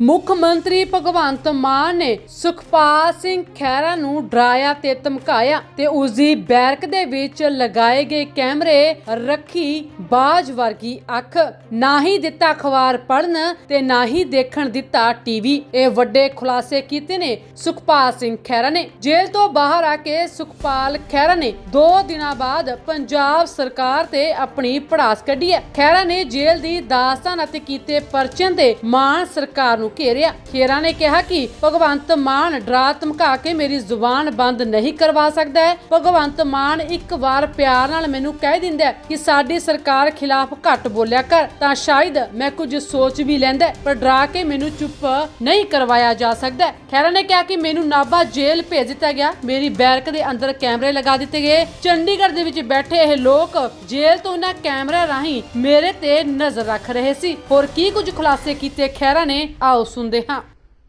ਮੁੱਖ ਮੰਤਰੀ ਭਗਵੰਤ ਮਾਨ ਨੇ ਸੁਖਪਾਲ ਸਿੰਘ ਖਹਿਰਾ ਨੂੰ ਡਰਾਇਆ ਤੇ ਧਮਕਾਇਆ ਤੇ ਉਸ ਦੀ ਬੈਰਕ ਦੇ ਵਿੱਚ ਲਗਾਏ ਗਏ ਕੈਮਰੇ ਰੱਖੀ ਬਾਜ ਵਰਗੀ ਅੱਖ। ਨਾ ਹੀ ਦਿੱਤਾ ਅਖਬਾਰ ਪੜਨ ਤੇ ਨਾ ਹੀ ਦੇਖਣ ਦਿੱਤਾ ਟੀਵੀ। ਇਹ ਵੱਡੇ ਖੁਲਾਸੇ ਕੀਤੇ ਨੇ ਸੁਖਪਾਲ ਸਿੰਘ ਖਹਿਰਾ ਨੇ। ਜੇਲ੍ਹ ਤੋਂ ਬਾਹਰ ਆ ਕੇ ਸੁਖਪਾਲ ਖਹਿਰਾ ਨੇ 2 ਦਿਨਾਂ ਬਾਅਦ ਪੰਜਾਬ ਸਰਕਾਰ ਤੇ ਆਪਣੀ ਪੜਾਸ ਕੱਢੀ ਹੈ। ਖਹਿਰਾ ਨੇ ਜੇਲ੍ਹ ਦੀ ਦਾਸਤਾਨ ਅਤੇ ਕੀਤੇ ਪਰਚਿਆਂ ਤੇ ਮਾਨ ਸਰਕਾਰ ਨੂੰ ਘੇਰਿਆ। ਖੇਰਾ ਨੇ ਕਿਹਾ ਕਿ ਭਗਵੰਤ ਮਾਨ ਡਰਾ ਧਮਕਾ ਕੇ ਮੇਰੀ ਜ਼ੁਬਾਨ ਬੰਦ ਨਹੀਂ ਕਰਵਾ ਸਕਦਾ ਹੈ। ਭਗਵੰਤ ਮਾਨ ਇੱਕ ਵਾਰ ਪਿਆਰ ਨਾਲ ਮੈਨੂੰ ਕਹਿ ਦਿੰਦਾ ਕਿ ਸਾਡੀ ਸਰਕਾਰ ਖਿਲਾਫ ਘੱਟ ਬੋਲਿਆ ਕਰ, ਤਾਂ ਸ਼ਾਇਦ ਮੈਂ ਕੁਝ ਸੋਚ ਵੀ ਲੈਂਦਾ ਪਰ ਡਰਾ ਕੇ ਮੈਨੂੰ ਚੁੱਪ ਨਹੀਂ ਕਰਵਾਇਆ ਜਾ ਸਕਦਾ ਖੈਰਾ ਨੇ ਕਿਹਾ ਕਿ ਮੈਨੂੰ ਨਾਭਾ ਜੇਲ੍ਹ ਭੇਜ ਦਿੱਤਾ ਗਿਆ। ਮੇਰੀ ਬੈਰਕ ਦੇ ਅੰਦਰ ਕੈਮਰੇ ਲਗਾ ਦਿੱਤੇ ਗਏ। ਚੰਡੀਗੜ੍ਹ ਦੇ ਵਿੱਚ ਬੈਠੇ ਇਹ ਲੋਕ ਜੇਲ੍ਹ ਤੋਂ ਇਹਨਾਂ ਕੈਮਰਾ ਰਾਹੀਂ ਮੇਰੇ ਤੇ ਨਜ਼ਰ ਰੱਖ ਰਹੇ ਸੀ। ਹੋਰ ਕੀ ਕੁਝ ਖੁਲਾਸੇ ਕੀਤੇ ਖੈਰਾ ਨੇ? ਆਓ ਸੁਣਦੇ ਹਾਂ।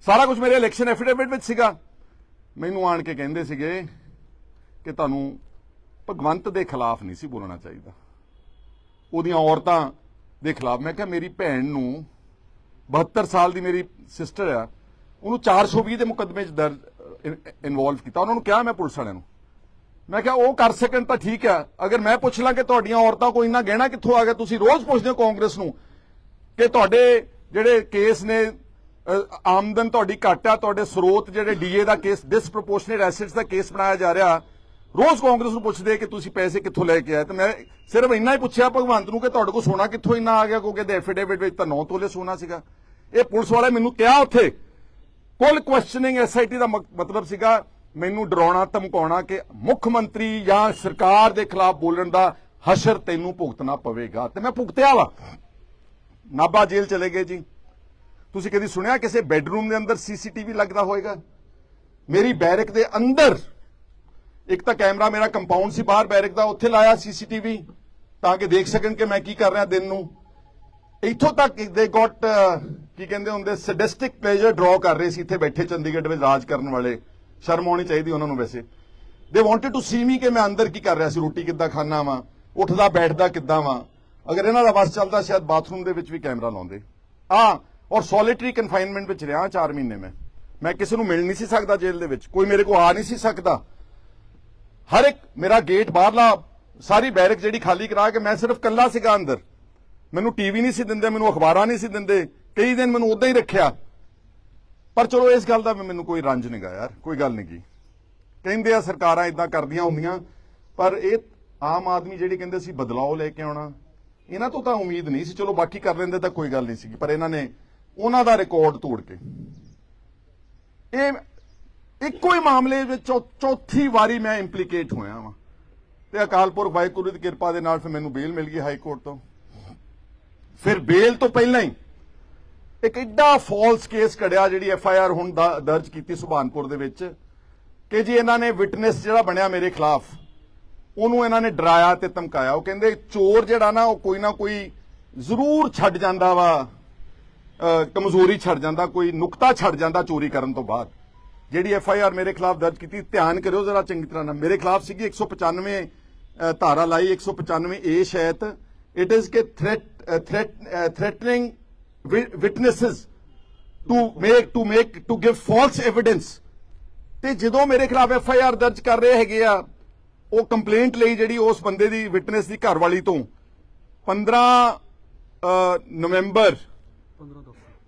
ਸਾਰਾ ਕੁਝ ਮੇਰੇ ਇਲੈਕਸ਼ਨ ਐਫੀਡੇਵਿਟ ਵਿੱਚ ਸੀਗਾ। ਮੈਨੂੰ ਆਣ ਕੇ ਕਹਿੰਦੇ ਸੀਗੇ ਕਿ ਤੁਹਾਨੂੰ ਭਗਵੰਤ ਦੇ ਖਿਲਾਫ ਨਹੀਂ ਸੀ ਬੋਲਣਾ ਚਾਹੀਦਾ। ਉਹਦੀਆਂ ਔਰਤਾਂ ਦੇ ਖਿਲਾਫ। ਮੈਂ ਕਿਹਾ, ਮੇਰੀ ਭੈਣ ਨੂੰ 72 ਸਾਲ ਦੀ ਮੇਰੀ ਸਿਸਟਰ ਆ। ਉਹਨੂੰ 420 ਦੇ ਮੁਕੱਦਮੇ 'ਚ ਦਰਜ ਇਨਵੋਲਵ ਕੀਤਾ। ਉਹਨਾਂ ਨੂੰ ਕਿਹਾ ਮੈਂ ਪੁਲਿਸ ਵਾਲਿਆਂ ਨੂੰ। ਮੈਂ ਕਿਹਾ, ਉਹ ਕਰ ਸਕਣ ਤਾਂ ਠੀਕ ਆ। ਅਗਰ ਮੈਂ ਪੁੱਛ ਲਾਂ ਕਿ ਤੁਹਾਡੀਆਂ ਔਰਤਾਂ ਕੋਈ ਇੰਨਾ ਗਹਿਣਾ ਕਿੱਥੋਂ ਆ ਗਿਆ, ਤੁਸੀਂ ਰੋਜ਼ ਪੁੱਛਦੇ ਹੋ ਕਾਂਗਰਸ ਨੂੰ ਕਿ ਤੁਹਾਡੇ ਜਿਹੜੇ ਕੇਸ ਨੇ ਆਮਦਨ ਤੁਹਾਡੀ ਘੱਟ ਆ, ਤੁਹਾਡੇ ਸਰੋਤ ਜਿਹੜੇ ਡੀਏ ਦਾ ਕੇਸ ਡਿਸਪ੍ਰੋਪੋਰਸ਼ਨੇਟ ਐਸੈਟਸ ਦਾ ਕੇਸ ਬਣਾਇਆ ਜਾ ਰਿਹਾ। ਰੋਜ਼ ਕਾਂਗਰਸ ਨੂੰ ਪੁੱਛਦੇ ਕਿ ਤੁਸੀਂ ਪੈਸੇ ਕਿੱਥੋਂ ਲੈ ਕੇ ਆਏ? ਤੇ ਮੈਂ ਸਿਰਫ ਇੰਨਾ ਹੀ ਪੁੱਛਿਆ ਭਗਵੰਤ ਨੂੰ ਕਿ ਤੁਹਾਡੇ ਕੋਲ ਸੋਨਾ ਕਿੱਥੋਂ ਇੰਨਾ ਆ ਗਿਆ, ਕਿਉਂਕਿ ਦੇ ਐਫੀਡੇਵਿਟ ਵਿੱਚ ਤਾਂ 9 ਤੋਲੇ ਸੋਨਾ ਸੀਗਾ। ਇਹ ਪੁਲਿਸ ਵਾਲੇ ਮੈਨੂੰ ਕਿਹਾ ਉੱਥੇ, ਕੁੱਲ ਕੁਐਸਚਨਿੰਗ ਐਸਆਈਟੀ ਦਾ ਮਕ- ਮਤਲਬ ਸੀਗਾ, ਮੈਨੂੰ ਡਰਾਉਣਾ, ਧਮਕਾਉਣਾ ਕਿ ਮੁੱਖ ਮੰਤਰੀ ਜਾਂ ਸਰਕਾਰ ਦੇ ਖਿਲਾਫ ਬੋਲਣ ਦਾ ਹਸ਼ਰ ਤੈਨੂੰ ਭੁਗਤਣਾ ਪਵੇਗਾ। ਤੇ ਮੈਂ ਭੁਗਤਿਆ ਵਾ। ਨਾਭਾ ਜੇਲ੍ਹ ਚਲੇ ਗਏ ਜੀ। ਤੁਸੀਂ ਕਦੀ ਸੁਣਿਆ ਕਿਸੇ ਬੈੱਡਰੂਮ ਦੇ ਅੰਦਰ ਸੀਸੀਟੀਵੀ ਲੱਗਦਾ ਹੋਵੇਗਾ ਮੇਰੀ ਬੈਰਕ ਦੇ ਅੰਦਰ। ਇੱਕ ਤਾਂ ਕੈਮਰਾ ਮੇਰਾ ਕੰਪਾਊਂਡ ਸੀ ਬਾਹਰ ਬੈਰਕ ਦਾ, ਉੱਥੇ ਲਾਇਆ ਸੀਸੀਟੀਵੀ, ਤਾਂ ਕਿ ਦੇਖ ਸਕਣ ਕਿ ਮੈਂ ਕੀ ਕਰ ਰਿਹਾ ਦਿਨ ਨੂੰ। ਇੱਥੋਂ ਤੱਕ ਦੇ ਗਾਟ ਕੀ ਕਹਿੰਦੇ ਹੁੰਦੇ ਸੈਡਿਸਟਿਕ ਪਲੇਜਰ ਡਰਾ ਕਰ ਰਹੇ ਸੀ ਇੱਥੇ ਬੈਠੇ ਚੰਡੀਗੜ੍ਹ ਵਿੱਚ ਰਾਜ ਕਰਨ ਵਾਲੇ। ਸ਼ਰਮ ਆਉਣੀ ਚਾਹੀਦੀ ਉਹਨਾਂ ਨੂੰ ਵੈਸੇ। ਦੇ ਵਾਂਟਡ ਟੂ ਸੀ ਮੀ ਕਿ ਮੈਂ ਅੰਦਰ ਕੀ ਕਰ ਰਿਹਾ ਸੀ, ਰੋਟੀ ਕਿੱਦਾਂ ਖਾਣਾ ਵਾਂ, ਉੱਠਦਾ, ਬੈਠਦਾ ਕਿੱਦਾਂ ਵਾਂ। ਅਗਰ ਇਹਨਾਂ ਦਾ ਵਸ ਚੱਲਦਾ, ਸ਼ਾਇਦ ਬਾਥਰੂਮ ਦੇ ਵਿੱਚ ਵੀ ਕੈਮਰਾ ਲਾਉਂਦੇ। ਆ ਔਰ ਸੋਲਿਟਰੀ ਕਨਫਾਈਨਮੈਂਟ ਵਿੱਚ ਰਿਹਾ 4 ਮਹੀਨੇ ਮੈਂ। ਮੈਂ ਕਿਸੇ ਨੂੰ ਮਿਲ ਨਹੀਂ ਸੀ ਸਕਦਾ ਜੇਲ੍ਹ ਦੇ ਵਿੱਚ। ਕੋਈ ਮੇਰੇ ਕੋਲ ਆ ਨਹੀਂ ਸੀ ਸਕਦਾ। ਹਰ ਇੱਕ ਮੇਰਾ ਗੇਟ ਬਾਹਰਲਾ, ਸਾਰੀ ਬੈਰਕ ਜਿਹੜੀ ਖਾਲੀ ਕਰਾ ਕੇ ਮੈਂ ਸਿਰਫ ਕੱਲਾ ਸੀਗਾ ਅੰਦਰ। ਮੈਨੂੰ ਟੀਵੀ ਨਹੀਂ ਸੀ ਦਿੰਦੇ, ਮੈਨੂੰ ਅਖਬਾਰਾਂ ਨਹੀਂ ਸੀ ਦਿੰਦੇ। ਕਈ ਦਿਨ ਮੈਨੂੰ ਉਦਾਂ ਹੀ ਰੱਖਿਆ। ਪਰ ਚਲੋ ਇਸ ਗੱਲ ਦਾ ਵੀ ਮੈਨੂੰ ਕੋਈ ਰੰਜ ਨਹੀਂਗਾ ਯਾਰ, ਕੋਈ ਗੱਲ ਨਹੀਂ ਗੀ। ਕਹਿੰਦੇ ਆ ਸਰਕਾਰਾਂ ਇਦਾਂ ਕਰਦੀਆਂ ਹੁੰਦੀਆਂ, ਪਰ ਇਹ ਆਮ ਆਦਮੀ ਜਿਹੜੇ ਕਹਿੰਦੇ ਸੀ ਬਦਲਾਅ ਲੈ ਕੇ ਆਉਣਾ, ਇਹਨਾਂ ਤੋਂ ਤਾਂ ਉਮੀਦ ਨਹੀਂ ਸੀ। ਚਲੋ ਬਾਕੀ ਕਰ ਲੈਂਦੇ ਤਾਂ ਕੋਈ ਗੱਲ ਨਹੀਂ ਸੀਗੀ, ਪਰ ਇਹਨਾਂ ਨੇ ਉਹਨਾਂ ਦਾ ਰਿਕਾਰਡ ਤੋੜ ਕੇ। ਇਹ ਇੱਕੋ ਹੀ ਮਾਮਲੇ ਵਿੱਚ ਚੌਥੀ ਵਾਰੀ ਮੈਂ ਇੰਪਲੀਕੇਟ ਹੋਇਆ ਵਾਂ। ਤੇ ਅਕਾਲ ਪੁਰਖ ਵਾਹਿਗੁਰੂ ਦੀ ਕਿਰਪਾ ਦੇ ਨਾਲ ਫਿਰ ਮੈਨੂੰ ਬੇਲ ਮਿਲ ਗਈ ਹਾਈ ਕੋਰਟ ਤੋਂ। ਫਿਰ ਬੇਲ ਤੋਂ ਪਹਿਲਾਂ ਹੀ ਇੱਕ ਐਡਾ ਫਾਲਸ ਕੇਸ ਕੜਿਆ ਜਿਹੜੀ ਐਫ ਆਈ ਆਰ ਹੁਣ ਦਾ- ਦਰਜ ਕੀਤੀ ਸੁਭਾਨਪੁਰ ਦੇ ਵਿੱਚ ਕਿ ਜੀ ਇਹਨਾਂ ਨੇ ਵਿਟਨੈਸ ਜਿਹੜਾ ਬਣਿਆ ਮੇਰੇ ਖਿਲਾਫ, ਉਹਨੂੰ ਇਹਨਾਂ ਨੇ ਡਰਾਇਆ ਤੇ ਧਮਕਾਇਆ। ਉਹ ਕਹਿੰਦੇ ਚੋਰ ਜਿਹੜਾ ਨਾ, ਉਹ ਕੋਈ ਨਾ ਕੋਈ ਜ਼ਰੂਰ ਛੱਡ ਜਾਂਦਾ ਵਾ। ਕਮਜ਼ੋਰੀ ਛੱਡ ਜਾਂਦਾ, ਕੋਈ ਨੁਕਤਾ ਛੱਡ ਜਾਂਦਾ ਚੋਰੀ ਕਰਨ ਤੋਂ ਬਾਅਦ। ਜਿਹੜੀ ਐਫ ਆਈ ਆਰ ਮੇਰੇ ਖਿਲਾਫ ਦਰਜ ਕੀਤੀ, ਧਿਆਨ ਕਰਿਓ ਜ਼ਰਾ ਚੰਗੀ ਤਰ੍ਹਾਂ ਨਾਲ। ਮੇਰੇ ਖਿਲਾਫ ਸੀਗੀ 195 ਅਹ, ਧਾਰਾ ਲਾਈ 195 ਏ ਸ਼ਾਇਦ ਇਟ ਇਜ਼ ਕਿ threat threat threatening witnesses to make to make to give false evidence ਤੇ ਜਦੋਂ ਮੇਰੇ ਖਿਲਾਫ ਐਫ ਆਈ ਆਰ ਦਰਜ ਕਰ ਰਹੇ ਹੈਗੇ ਆ, ਉਹ ਕੰਪਲੇਂਟ ਲਈ ਜਿਹੜੀ ਉਸ ਬੰਦੇ ਦੀ ਵਿਟਨੈਸ ਦੀ ਘਰਵਾਲੀ ਤੋਂ 15 ਨਵੰਬਰ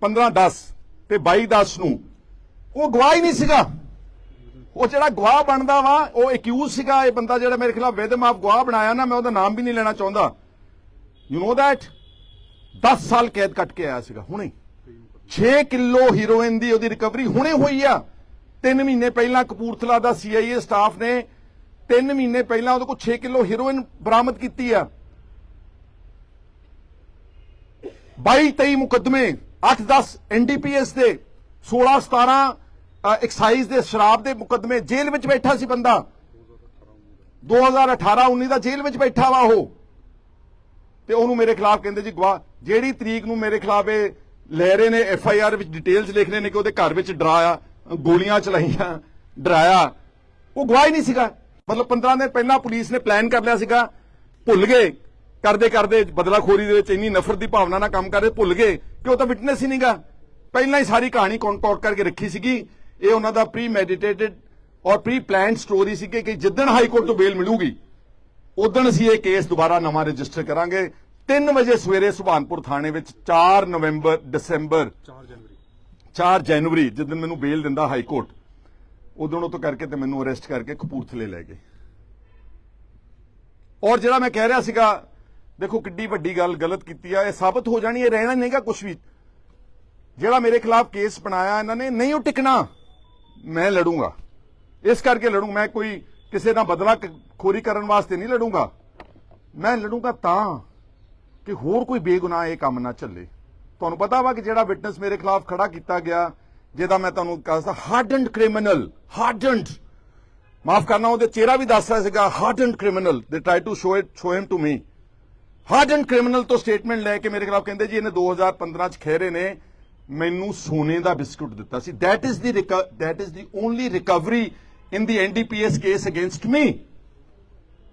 15 10 ਤੇ 22 10 ਨੂੰ। ਉਹ ਗਵਾਹ ਹੀ ਨਹੀਂ ਸੀਗਾ। ਉਹ ਜਿਹੜਾ ਗਵਾਹ ਬਣਦਾ ਵਾ, ਉਹ ਅਕਿਊਜ਼ ਸੀਗਾ। ਇਹ ਬੰਦਾ ਜਿਹੜਾ ਮੇਰੇ ਖਿਲਾਫ ਵਿਦਮ ਗਵਾਹ ਬਣਾਇਆ ਨਾ, ਮੈਂ ਉਹਦਾ ਨਾਮ ਵੀ ਨਹੀਂ ਲੈਣਾ ਚਾਹੁੰਦਾ। ਯੂ نو ਦੈਟ 10 ਸਾਲ ਕੈਦ ਕੱਟ ਕੇ ਆਇਆ ਸੀਗਾ, ਹੁਣੇ। 6 ਕਿਲੋ ਹੀਰੋਇਨ ਦੀ ਉਹਦੀ ਰਿਕਵਰੀ ਹੁਣੇ ਹੋਈ ਆ। 3 ਮਹੀਨੇ ਪਹਿਲਾਂ ਕਪੂਰਥਲਾ ਦਾ ਸੀਆਈਏ ਸਟਾਫ ਨੇ 3 ਮਹੀਨੇ ਪਹਿਲਾਂ ਉਹਦੇ ਕੋਲ 6 ਕਿਲੋ ਹੀਰੋਇਨ ਬਰਾਮਦ ਕੀਤੀ ਆ। 22 23 ਮੁਕੱਦਮੇ 8 10 ਐਨਡੀਪੀਐਸ ਦੇ 16 17 ਐਕਸਾਈਜ਼ ਦੇ, ਸ਼ਰਾਬ ਦੇ ਮੁਕੱਦਮੇ, ਜੇਲ੍ਹ ਵਿੱਚ ਬੈਠਾ ਸੀ ਬੰਦਾ। 2018 19 ਦਾ ਜੇਲ੍ਹ ਵਿੱਚ ਬੈਠਾ ਵਾ ਉਹ। ਤੇ ਉਹਨੂੰ ਮੇਰੇ ਖਿਲਾਫ ਕਹਿੰਦੇ ਜੀ ਗਵਾਹ ਜਿਹੜੀ ਤਰੀਕ ਨੂੰ ਮੇਰੇ ਖਿਲਾਫ ਇਹ ਲੈ ਰਹੇ ਨੇ ਐਫ ਆਈ ਆਰ ਵਿੱਚ ਡਿਟੇਲਸ ਲਿਖ ਰਹੇ ਨੇ ਕਿ ਉਹਦੇ ਘਰ ਵਿੱਚ ਡਰਾਇਆ ਗੋਲੀਆਂ ਚਲਾਈਆਂ, ਡਰਾਇਆ, ਉਹ ਗਵਾਹ ਹੀ ਨਹੀਂ ਸੀਗਾ। ਮਤਲਬ 15 ਦਿਨ ਪਹਿਲਾਂ ਪੁਲਿਸ ਨੇ ਪਲਾਨ ਕਰ ਲਿਆ ਸੀਗਾ, ਭੁੱਲ ਗਏ। ਕਰਦੇ ਕਰਦੇ ਬਦਲਾਖੋਰੀ ਦੇ ਵਿੱਚ ਇੰਨੀ ਨਫ਼ਰਤ ਦੀ ਭਾਵਨਾ ਨਾਲ ਕੰਮ ਕਰ ਰਹੇ ਭੁੱਲ ਗਏ। ਕਿ ਉਹ ਤਾਂ ਵਿਟਨੈਸ ਹੀ ਨਹੀਂਗਾ ਪਹਿਲਾਂ ਹੀ ਸਾਰੀ ਕਹਾਣੀ ਕੰਟੋਰਟ ਕਰਕੇ ਰੱਖੀ ਸੀਗੀ। ਇਹ ਉਹਨਾਂ ਦਾ ਪ੍ਰੀ ਮੈਡੀਟੇਟਡ ਔਰ ਪ੍ਰੀ ਪਲਾਨਡ ਸਟੋਰੀ ਸੀ ਕਿ ਜਿੱਦਣ ਹਾਈ ਕੋਰਟ ਤੋਂ ਬੇਲ ਮਿਲੂਗੀ ਉਦੋਂ ਅਸੀਂ ਇਹ ਕੇਸ ਦੁਬਾਰਾ ਨਵਾਂ ਰਜਿਸਟਰ ਕਰਾਂਗੇ। 3 ਵਜੇ ਸਵੇਰੇ ਸੁਭਾਨਪੁਰ ਥਾਣੇ ਵਿੱਚ 4 ਨਵੰਬਰ ਦਸੰਬਰ 4 ਜਨਵਰੀ। 4 ਜਨਵਰੀ ਜਿਸ ਦਿਨ ਮੈਨੂੰ ਬੇਲ ਦਿੰਦਾ ਹਾਈ ਕੋਰਟ ਉਦੋਂ ਉਹ ਤੋਂ ਕਰਕੇ ਤੇ ਮੈਨੂੰ ਅਰੈਸਟ ਕਰਕੇ ਕਪੂਰਥਲੇ ਲੈ ਗਏ। ਔਰ ਜਿਹੜਾ ਮੈਂ ਕਹਿ ਰਿਹਾ ਸੀਗਾ ਦੇਖੋ ਕਿੱਡੀ ਵੱਡੀ ਗੱਲ ਗਲਤ ਕੀਤੀ ਆ, ਇਹ ਸਾਬਤ ਹੋ ਜਾਣੀ, ਇਹ ਰਹਿਣਾ ਨਹੀਂਗਾ ਕੁਝ ਵੀ। ਜਿਹੜਾ ਮੇਰੇ ਖਿਲਾਫ ਕੇਸ ਬਣਾਇਆ ਇਹਨਾਂ ਨੇ, ਨਹੀਂ ਉਹ ਟਿਕਣਾ, ਮੈਂ ਲੜੂੰਗਾ। ਇਸ ਕਰਕੇ ਲੜੂੰ, ਮੈਂ ਕੋਈ ਕਿਸੇ ਦਾ ਬਦਲਾ ਖੋਰੀ ਕਰਨ ਵਾਸਤੇ ਨਹੀਂ ਲੜੂੰਗਾ। ਮੈਂ ਲੜੂੰਗਾ ਤਾਂ ਕਿ ਹੋਰ ਕੋਈ ਬੇਗੁਨਾਹ ਇਹ ਕੰਮ ਨਾ ਚੱਲੇ। ਤੁਹਾਨੂੰ ਪਤਾ ਵਾ ਕਿ ਜਿਹੜਾ ਵਿਟਨੈਸ ਮੇਰੇ ਖਿਲਾਫ ਖੜਾ ਕੀਤਾ ਗਿਆ, ਜਿਹਦਾ ਮੈਂ ਤੁਹਾਨੂੰ ਕਹਦਾ ਹਾਰਡਨਡ ਕ੍ਰਿਮੀਨਲ ਹਾਰਡਨਡ ਮਾਫ ਕਰਨਾ, ਉਹਦੇ ਚਿਹਰਾ ਵੀ ਦੱਸ ਰਿਹਾ ਸੀਗਾ ਹਾਰਡਨਡ ਕ੍ਰਿਮੀਨਲ ਦੇ try to show it show him to me hardened criminal ਤੋਂ ਸਟੇਟਮੈਂਟ ਲੈ ਕੇ ਮੇਰੇ ਖਿਲਾਫ ਕਹਿੰਦੇ ਜੀ ਇਹਨੇ 2015 ਚ ਖਹਿਰੇ ਨੇ, ਮੈਨੂੰ ਸੋਨੇ ਦਾ ਬਿਸਕੁਟ ਦਿੱਤਾ ਸੀ। That is the reco- that is the only recovery in the case case me me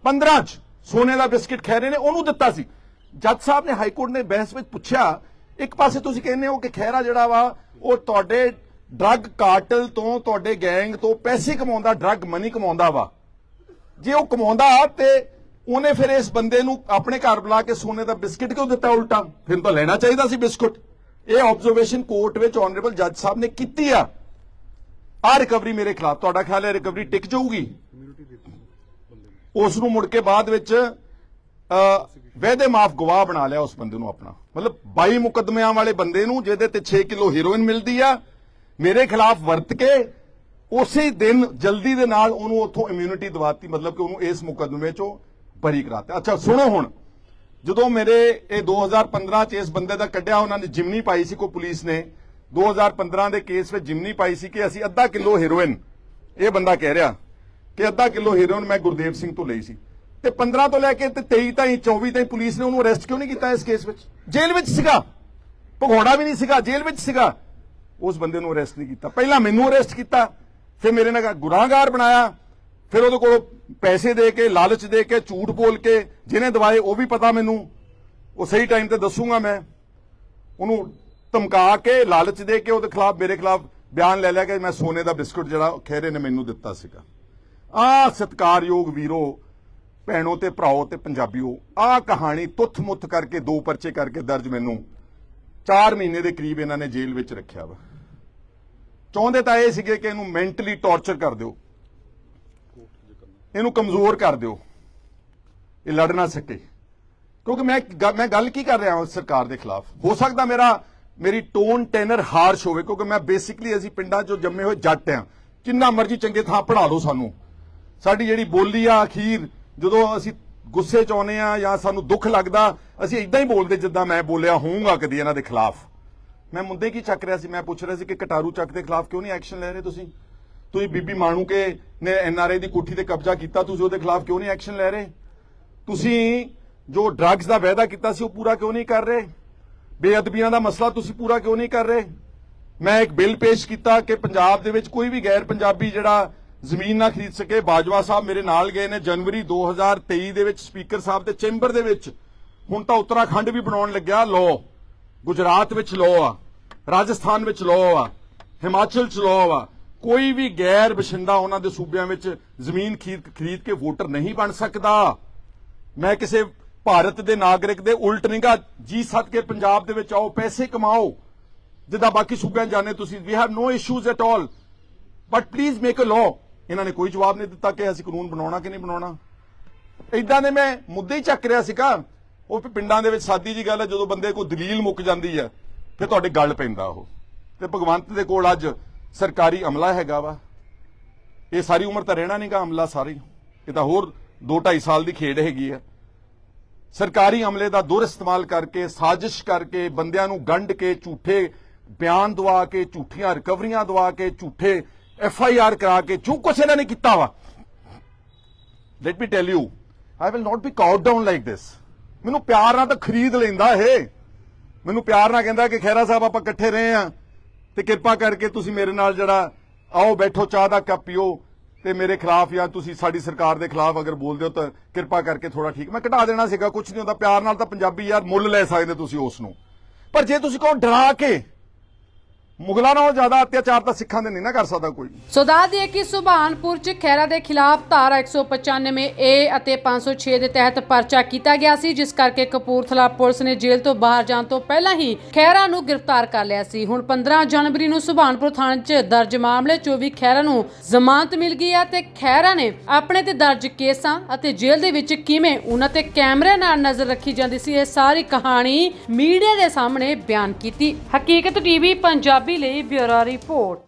15 ਚ ਸੋਨੇ ਦਾ ਬਿਸਕਟ ਖਹਿਰੇ ਨੇ, ਉਹਨੂੰ ਦਿੱਤਾ ਸੀ। ਜੱਜ ਸਾਹਿਬ ਨੇ ਹਾਈ ਕੋਰਟ ਨੇ ਬਹਿਸ ਵਿੱਚ ਪੁੱਛਿਆ, ਇੱਕ ਪਾਸੇ ਤੁਸੀਂ ਕਹਿੰਦੇ ਹੋ ਕਿ ਖਹਿਰਾ ਜਿਹੜਾ ਵਾ, ਉਹ ਤੁਹਾਡੇ ਡਰੱਗ ਕਾਰਟਲ ਤੋਂ, ਤੁਹਾਡੇ ਗੈਂਗ ਤੋਂ ਪੈਸੇ ਕਮਾਉਂਦਾ ਡਰੱਗ ਮਨੀ ਕਮਾਉਂਦਾ ਵਾ। ਜੇ ਉਹ ਕਮਾਉਂਦਾ ਤੇ ਉਹਨੇ ਫਿਰ ਇਸ ਬੰਦੇ ਨੂੰ ਆਪਣੇ ਘਰ ਬੁਲਾ ਕੇ ਸੋਨੇ ਦਾ ਬਿਸਕਟ ਕਿਉਂ ਦਿੱਤਾ ਉਲਟਾ? ਫਿਰ ਤਾਂ ਲੈਣਾ ਚਾਹੀਦਾ ਸੀ ਬਿਸਕੁਟ। ਇਹ ਆਬਜ਼ਰਵੇਸ਼ਨ ਕੋਰਟ ਵਿੱਚ ਆਨਰੇਬਲ ਜੱਜ ਸਾਹਿਬ ਨੇ ਕੀਤੀ ਆ। ਆ ਰਿਕਵਰੀ ਮੇਰੇ ਖਿਲਾਫ ਤੁਹਾਡਾ ਖਿਆਲ ਹੈ ਰਿਕਵਰੀ ਟਿਕ ਜਾਊਗੀ? ਉਸ ਨੂੰ ਮੁੜ ਕੇ ਬਾਅਦ ਵਿੱਚ ਅ, ਮਾਫ ਗਵਾਹ ਬਣਾ ਲਿਆ ਉਸ ਬੰਦੇ ਨੂੰ ਆਪਣਾ। ਮਤਲਬ 22 ਮੁਕੱਦਮਿਆਂ ਵਾਲੇ ਬੰਦੇ ਨੂੰ ਜਿਹਦੇ ਤੇ 6 ਕਿਲੋ ਹੀਰੋਇਨ ਮਿਲਦੀ ਆ ਮੇਰੇ ਖਿਲਾਫ ਵਰਤ ਕੇ ਉਸੇ ਦਿਨ ਜਲਦੀ ਦੇ ਨਾਲ ਉਹਨੂੰ ਉੱਥੋਂ ਇਮਿਊਨਿਟੀ ਦਵਾਤੀ ਮਤਲਬ ਕਿ ਉਹਨੂੰ ਇਸ ਮੁਕੱਦਮੇ ਚੋਂ ਬਰੀ ਕਰਾਤਾ। ਅੱਛਾ, ਸੁਣੋ ਹੁਣ। ਜਦੋਂ ਮੇਰੇ ਇਹ 2015 ਚ ਇਸ ਬੰਦੇ ਦਾ ਕੱਢਿਆ, ਉਹਨਾਂ ਨੇ ਜਿਮਨੀ ਪਾਈ ਸੀ ਕੋ ਪੁਲਿਸ ਨੇ। 2015 ਦੇ ਕੇਸ ਵਿੱਚ ਜਿਮਨੀ ਪਾਈ ਸੀ ਕਿ ਅਸੀਂ ਅੱਧਾ ਕਿਲੋ ਹੈਰੋਇਨ, ਇਹ ਬੰਦਾ ਕਹਿ ਰਿਹਾ ਕਿ ਅੱਧਾ ਕਿਲੋ ਹੀਰੋਇਨ ਮੈਂ ਗੁਰਦੇਵ ਸਿੰਘ ਤੋਂ ਲਈ ਸੀ। ਤੇ 15 ਤੋਂ ਲੈ ਕੇ ਤੇ 23 ਤਾਈਂ 24 ਤਾਈਂ ਪੁਲਿਸ ਨੇ ਉਹਨੂੰ ਅਰੈਸਟ ਕਿਉਂ ਨਹੀਂ ਕੀਤਾ ਇਸ ਕੇਸ ਵਿੱਚ? ਜੇਲ੍ਹ ਵਿੱਚ ਸੀਗਾ। ਭਗੌੜਾ ਵੀ ਨਹੀਂ ਸੀਗਾ, ਜੇਲ੍ਹ ਵਿੱਚ ਸੀਗਾ। ਉਸ ਬੰਦੇ ਨੂੰ ਅਰੈਸਟ ਨਹੀਂ ਕੀਤਾ। ਪਹਿਲਾਂ ਮੈਨੂੰ ਅਰੈਸਟ ਕੀਤਾ, ਫਿਰ ਮੇਰੇ ਨਾਲ ਗੁਨਾਹਗਾਰ ਬਣਾਇਆ। ਫਿਰ ਉਹਦੇ ਕੋਲ ਪੈਸੇ ਦੇ ਕੇ, ਲਾਲਚ ਦੇ ਕੇ, ਝੂਠ ਬੋਲ ਕੇ ਜਿਹਨੇ ਦਵਾਏ ਉਹ ਵੀ ਪਤਾ ਮੈਨੂੰ। ਉਹ ਸਹੀ ਟਾਈਮ ਤੇ ਦੱਸੂਗਾ ਮੈਂ। ਉਹਨੂੰ ਧਮਕਾ ਕੇ, ਲਾਲਚ ਦੇ ਕੇ ਉਹਦੇ ਖਿਲਾਫ, ਮੇਰੇ ਖਿਲਾਫ ਬਿਆਨ ਲੈ ਲਿਆ ਕਿ ਮੈਂ ਸੋਨੇ ਦਾ ਬਿਸਕੁਟ ਜਿਹੜਾ ਖਹਿਰੇ ਨੇ ਮੈਨੂੰ ਦਿੱਤਾ ਸੀਗਾ। ਆ ਸਤਕਾਰਯੋਗ ਵੀਰੋ, ਭੈਣੋ ਤੇ ਭਰਾਓ ਤੇ ਪੰਜਾਬੀਓ ਆ ਕਹਾਣੀ ਤੁੱਥ-ਮੁੱਥ ਕਰਕੇ, ਦੋ ਪਰਚੇ ਕਰਕੇ ਦਰਜ ਮੈਨੂੰ। 4 ਮਹੀਨੇ ਦੇ ਕਰੀਬ ਇਹਨਾਂ ਨੇ ਜੇਲ੍ਹ ਵਿੱਚ ਰੱਖਿਆ ਵਾ। ਚਾਹੁੰਦੇ ਤਾਂ ਇਹ ਸੀਗੇ ਕਿ ਇਹਨੂੰ ਮੈਂਟਲੀ ਟੌਰਚਰ ਕਰ ਦਿਓ। ਇਹਨੂੰ ਕਮਜ਼ੋਰ ਕਰ ਦਿਓ। ਇਹ ਲੜ ਨਾ ਸਕੇ। ਕਿਉਂਕਿ ਮੈਂ ਮੈਂ ਗੱਲ ਕੀ ਕਰ ਰਿਹਾ ਹਾਂ ਸਰਕਾਰ ਦੇ ਖਿਲਾਫ? ਹੋ ਸਕਦਾ ਮੇਰਾ, ਮੇਰੀ ਟੋਨ, ਟੈਨਰ ਹਾਰਸ਼ ਹੋਵੇ, ਕਿਉਂਕਿ ਮੈਂ ਬੇਸਿਕਲੀ ਅਸੀਂ ਪਿੰਡਾਂ 'ਚੋਂ ਜੰਮੇ ਹੋਏ ਜੱਟ ਆ। ਜਿੰਨਾ ਮਰਜ਼ੀ ਚੰਗੇ ਥਾਂ ਪੜਾ ਲਓ ਸਾਨੂੰ। ਸਾਡੀ ਜਿਹੜੀ ਬੋਲੀ ਆ, ਅਖੀਰ ਜਦੋਂ ਅਸੀਂ ਗੁੱਸੇ 'ਚ ਆਉਨੇ ਆ ਜਾਂ ਸਾਨੂੰ ਦੁੱਖ ਲੱਗਦਾ, ਅਸੀਂ ਇਦਾਂ ਹੀ ਬੋਲਦੇ ਜਿੱਦਾਂ ਮੈਂ ਬੋਲਿਆ ਹੋਊਂਗਾ ਕਦੀ ਇਹਨਾਂ ਦੇ ਖਿਲਾਫ। ਮੈਂ ਮੁੰਡੇ ਕੀ ਚੱਕ ਰਿਹਾ ਸੀ? ਮੈਂ ਪੁੱਛ ਰਿਹਾ ਸੀ ਕਿ ਕਟਾਰੂ ਚੱਕ ਦੇ ਖਿਲਾਫ ਕਿਉਂ ਨਹੀਂ ਐਕਸ਼ਨ ਲੈ ਰਹੇ ਤੁਸੀਂ? ਤੁਸੀਂ ਬੀਬੀ ਮਾਣੂਕੇ ਨੇ ਐਨਆਰਆਈ ਦੀ ਕੋਠੀ ਤੇ ਕਬਜ਼ਾ ਕੀਤਾ, ਤੁਸੀਂ ਉਹਦੇ ਖਿਲਾਫ ਕਿਉਂ ਨਹੀਂ ਐਕਸ਼ਨ ਲੈ ਰਹੇ? ਤੁਸੀਂ ਜੋ ਡਰੱਗਸ ਦਾ ਵਾਅਦਾ ਕੀਤਾ ਸੀ, ਉਹ ਪੂਰਾ ਕਿਉਂ ਨਹੀਂ ਕਰ ਰਹੇ? ਬੇਅਦਬੀਆਂ ਦਾ ਮਸਲਾ ਤੁਸੀਂ ਪੂਰਾ ਕਿਉਂ ਨਹੀਂ ਕਰ ਰਹੇ? ਮੈਂ ਇੱਕ ਬਿੱਲ ਪੇਸ਼ ਕੀਤਾ ਕਿ ਪੰਜਾਬ ਦੇ ਵਿੱਚ ਕੋਈ ਵੀ ਗੈਰ ਪੰਜਾਬੀ ਜਿਹੜਾ ਜ਼ਮੀਨ ਨਾ ਖਰੀਦ ਸਕੇ, ਬਾਜਵਾ ਸਾਹਿਬ ਮੇਰੇ ਨਾਲ ਗਏ ਨੇ ਜਨਵਰੀ 2023 ਦੇ ਵਿੱਚ, ਸਪੀਕਰ ਸਾਹਿਬ ਦੇ ਚੈਂਬਰ ਦੇ ਵਿੱਚ। ਹੁਣ ਤਾਂ ਉੱਤਰਾਖੰਡ ਵੀ ਬਣਾਉਣ ਲੱਗਿਆ ਲਾਅ ਗੁਜਰਾਤ ਵਿੱਚ ਲਾਅ ਆ, ਰਾਜਸਥਾਨ ਵਿੱਚ ਲਾਅ ਆ, ਹਿਮਾਚਲ ਚ ਲਾਅ ਆ। ਕੋਈ ਵੀ ਗੈਰ ਬਸ਼ਿੰਦਾ ਉਹਨਾਂ ਦੇ ਸੂਬਿਆਂ ਵਿੱਚ ਜ਼ਮੀਨ ਖਰੀਦ ਖਰੀਦ ਕੇ ਵੋਟਰ ਨਹੀਂ ਬਣ ਸਕਦਾ। ਮੈਂ ਕਿਸੇ ਭਾਰਤ ਦੇ ਨਾਗਰਿਕ ਦੇ ਉਲਟ ਨਹੀਂਗਾ ਜੀ ਸੱਦ ਕੇ ਪੰਜਾਬ ਦੇ ਵਿੱਚ ਆਓ, ਪੈਸੇ ਕਮਾਓ, ਜਿੱਦਾਂ ਬਾਕੀ ਸੂਬਿਆਂ 'ਚ ਜਾਣੇ ਤੁਸੀਂ ਵੀ have no issues at all but please make a law ਇਹਨਾਂ ਨੇ ਕੋਈ ਜਵਾਬ ਨਹੀਂ ਦਿੱਤਾ ਕਿ ਅਸੀਂ ਕਾਨੂੰਨ ਬਣਾਉਣਾ ਕਿ ਨਹੀਂ ਬਣਾਉਣਾ। ਇਦਾਂ ਦੇ ਮੈਂ ਮੁੱਦੇ ਹੀ ਚੱਕ ਰਿਹਾ ਸੀਗਾ। ਉਹ ਪਿੰਡਾਂ ਦੇ ਵਿੱਚ ਸਾਦੀ ਜੀ ਗੱਲ ਹੈ, ਜਦੋਂ ਬੰਦੇ ਕੋਈ ਦਲੀਲ ਮੁੱਕ ਜਾਂਦੀ ਹੈ, ਫਿਰ ਤੁਹਾਡੇ ਗੱਲ ਪੈਂਦਾ ਉਹ। ਤੇ ਭਗਵੰਤ ਦੇ ਕੋਲ ਅੱਜ ਸਰਕਾਰੀ ਅਮਲਾ ਹੈਗਾ ਵਾ। ਇਹ ਸਾਰੀ ਉਮਰ ਤਾਂ ਰਹਿਣਾ ਨਹੀਂਗਾ ਅਮਲਾ ਸਾਰੀ। ਇਹ ਤਾਂ ਹੋਰ 2.5 ਸਾਲ ਦੀ ਖੇਡ ਹੈਗੀ ਆ। ਸਰਕਾਰੀ ਅਮਲੇ ਦਾ ਦੁਰ ਇਸਤੇਮਾਲ ਕਰਕੇ, ਸਾਜ਼ਿਸ਼ ਕਰਕੇ ਬੰਦਿਆਂ ਨੂੰ ਗੰਢ ਕੇ, ਝੂਠੇ ਬਿਆਨ ਦਵਾ ਕੇ, ਝੂਠੀਆਂ ਰਿਕਵਰੀਆਂ ਦਵਾ ਕੇ, ਝੂਠੇ ਐਫ ਆਈ ਆਰ ਕਰਾ ਕੇ, ਜੋ ਕੁਛ ਇਹਨਾਂ ਨੇ ਕੀਤਾ ਵਾ। Let me tell you I will not be caught down like this ਮੈਨੂੰ ਪਿਆਰ ਨਾਲ ਤਾਂ ਖਰੀਦ ਲੈਂਦਾ ਇਹ। ਮੈਨੂੰ ਪਿਆਰ ਨਾਲ ਕਹਿੰਦਾ ਕਿ ਖੈਰਾ ਸਾਹਿਬ ਆਪਾਂ ਇਕੱਠੇ ਰਹੇ ਆ ਤੇ ਕਿਰਪਾ ਕਰਕੇ ਤੁਸੀਂ ਮੇਰੇ ਨਾਲ ਜਿਹੜਾ, ਆਓ ਬੈਠੋ, ਚਾਹ ਦਾ ਕੱਪ ਪੀਓ, ਤੇ ਮੇਰੇ ਖਿਲਾਫ ਜਾਂ ਤੁਸੀਂ ਸਾਡੀ ਸਰਕਾਰ ਦੇ ਖਿਲਾਫ ਅਗਰ ਬੋਲਦੇ ਹੋ ਤਾਂ ਕਿਰਪਾ ਕਰਕੇ ਥੋੜਾ ਠੀਕ। ਮੈਂ ਘਟਾ ਦੇਣਾ ਸੀਗਾ ਕੁਝ ਨਹੀਂ ਹੁੰਦਾ, ਪਿਆਰ ਨਾਲ ਤਾਂ ਪੰਜਾਬੀ ਯਾਰ ਮੁੱਲ ਲੈ ਸਕਦੇ ਤੁਸੀਂ ਉਸ ਨੂੰ। ਪਰ ਜੇ ਤੁਸੀਂ ਕਹੋ ਡਰਾ ਕੇ ਮੁਗਲਾਂ ਨਾਲੋਂ ਜ਼ਿਆਦਾ ਅਤਿਆਚਾਰ ਤਾਂ ਸਿੱਖਾਂ ਦੇ ਨਹੀਂ ਨਾ ਕਰ ਸਕਦਾ ਕੋਈ। ਸੋ ਦੱਸ ਦਈਏ ਕਿ ਸੁਭਾਨਪੁਰ ਚ ਖੈਰਾ ਦੇ ਖਿਲਾਫ ਧਾਰਾ 195 ਏ ਅਤੇ 506 ਦੇ ਤਹਿਤ ਪਰਚਾ ਕੀਤਾ ਗਿਆ ਸੀ ਜਿਸ ਕਰਕੇ ਕਪੂਰਥਲਾ ਪੁਲਿਸ ਨੇ ਜੇਲ੍ਹ ਤੋਂ ਬਾਹਰ ਜਾਣ ਤੋਂ ਪਹਿਲਾਂ ਹੀ ਖੈਰਾ ਨੂੰ ਗ੍ਰਿਫਤਾਰ ਕਰ ਲਿਆ ਸੀ। ਹੁਣ 15 ਜਨਵਰੀ ਨੂੰ ਸੁਭਾਨਪੁਰ ਥਾਣੇ 'ਚ ਦਰਜ ਮਾਮਲੇ 'ਚ ਵੀ ਖੈਰਾ ਨੂੰ ਜ਼ਮਾਨਤ ਮਿਲ ਗਈ ਹੈ ਤੇ ਖੈਰਾ ਨੇ ਆਪਣੇ ਤੇ ਦਰਜ ਕੇਸਾਂ ਅਤੇ ਜੇਲ੍ਹ ਦੇ ਵਿੱਚ ਕਿਵੇਂ ਉਹਨਾਂ ਤੇ ਕੈਮਰੇ ਨਾਲ ਨਜ਼ਰ ਰੱਖੀ ਜਾਂਦੀ ਸੀ ਇਹ ਸਾਰੀ ਕਹਾਣੀ ਮੀਡੀਆ ਦੇ ਸਾਹਮਣੇ ਬਿਆਨ ਕੀਤੀ। ਹਕੀਕਤ ਟੀਵੀ ਪੰਜਾਬੀ ਲਈ ਬਿਊਰੋ ਰਿਪੋਰਟ।